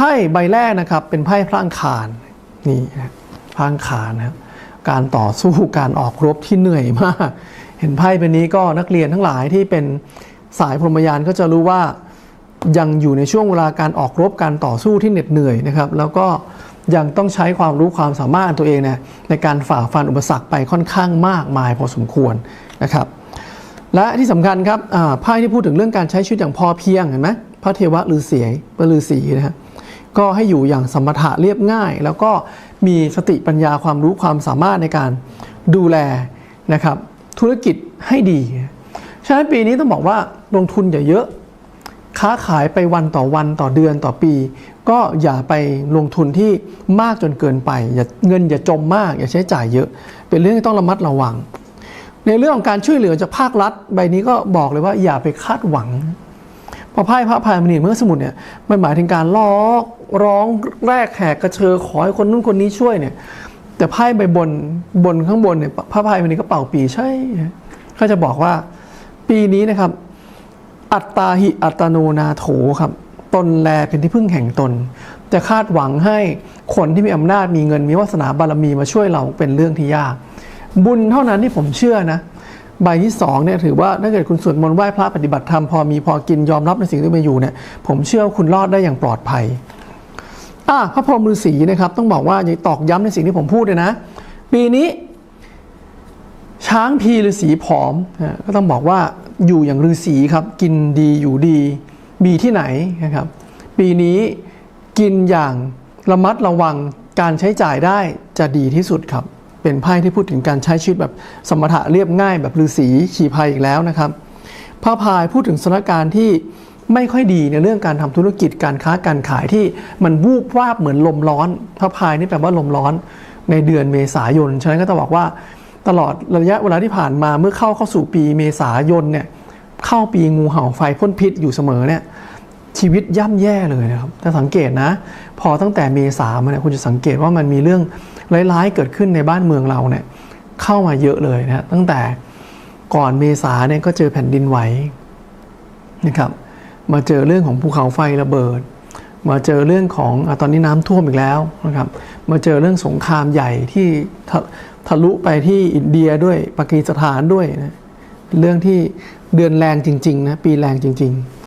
พ่ใบแรกนะครับเป็นไพ่พระอังคารนี่นะพระอังคารนะครับการต่อสู้การออกรบที่เหนื่อยมาก เห็นไพ่เป็นนี้ก็นักเรียนทั้งหลายที่เป็นสายพรหมยานก็จะรู้ว่ายังอยู่ในช่วงเวลาการออกรบการต่อสู้ที่เหน็ดเหนื่อยนะครับ แล้วก็ยังต้องใช้ความรู้ความสามารถตัวเองเนี่ยในการฝ่าฟันอุปสรรคไปค่อนข้างมากมายพอสมควรนะครับ และที่สำคัญครับไพ่ที่พูดถึงเรื่องการใช้ชีวิตอย่างพอเพียงเห็นไหมพระเทวะฤาษีพระฤาษีนะฮะ ก็ให้อยู่อย่างสมถะเรียบง่าย แล้วก็มีสติปัญญาความรู้ความสามารถในการดูแลนะครับ ธุรกิจให้ดีฉะนั้นปีนี้ต้องบอกว่าลงทุนอย่าเยอะ ค้าขายไปวันต่อวันต่อเดือนต่อปี ก็อย่าไปลงทุนที่มากจนเกินไปอย่าเงินอย่าจมมาก อย่าใช้จ่ายเยอะ เป็นเรื่องที่ต้องระมัดระวัง ในเรื่องของการช่วยเหลือจากภาครัฐ ใบนี้ก็บอกเลยว่าอย่าไปคาดหวัง อไพ่พระพายมณีเมื่อสมุดเนี่ยมันหมายถึงการล้อร้องแรกแหกกระเชอขอให้คนนู้นคนนี้ช่วยเนี่ย แต่ไพ่ใบบนบนข้างบนเนี่ยพระพายมณีก็เป่าปีใช่ก็จะบอกว่า ปีนี้นะครับ อัตตาหิอัตโนนาโถครับตนแลเป็นที่พึ่งแห่งตน จะคาดหวังให้คนที่มีอำนาจมีเงินมีวาสนาบารมีมาช่วยเราเป็นเรื่องที่ยาก บุญเท่านั้นที่ผมเชื่อนะ ใบที่สองเนี่ยถือว่าถ้าเกิดคุณสวดมนต์ไหว้พระปฏิบัติธรรมพอมีพอกินยอมรับในสิ่งที่เป็นอยู่เนี่ยผมเชื่อว่าคุณรอดได้อย่างปลอดภัยอะพระพรหมฤาษีนะครับต้องบอกว่าอย่าตอกย้ำในสิ่งที่ผมพูดเลยนะ ปีนี้ ช้างพีฤาษีผอมก็ต้องบอกว่าอยู่อย่างฤาษีครับ กินดีอยู่ดีมีที่ไหนนะครับ ปีนี้กินอย่างระมัดระวังการใช้จ่ายได้จะดีที่สุดครับ เป็นไพ่ที่พูดถึงการใช้ชีวิตแบบสมถะเรียบง่ายแบบฤาษีขี่พายอีกแล้วนะครับพระพายพูดถึงสถานการณ์ที่ไม่ค่อยดีในเรื่องการทำธุรกิจการค้าการขายที่มันวูบวาบเหมือนลมร้อนพระพายนี่แปลว่าลมร้อนในเดือนเมษายนฉะนั้นก็ต้องบอกว่าตลอดระยะเวลาที่ผ่านมาเมื่อเข้าเข้าสู่ปีเมษายนเนี่ยเข้าปีงูเห่าไฟพ่นพิษอยู่เสมอเนี่ยชีวิตย่ำแย่เลยนะครับถ้าสังเกตนะ พอตั้งแต่เมษามาเนี่ยคุณจะสังเกตว่ามันมีเรื่อง ร้ายๆเกิดขึ้นในบ้านเมืองเราเนี่ยเข้ามาเยอะเลยนะตั้งแต่ก่อนเมษาเนี่ยก็เจอแผ่นดินไหวนะครับมาเจอเรื่องของภูเขาไฟระเบิด มาเจอเรื่องของอตอนนี้น้ำท่วมอีกแล้วนะครับมาเจอเรื่องสงครามใหญ่ที่ทะทะลุไปที่อินเดียด้วยปากีสถานด้วยนะเรื่องที่เดือนแรงจริงๆนะปีแรงจริง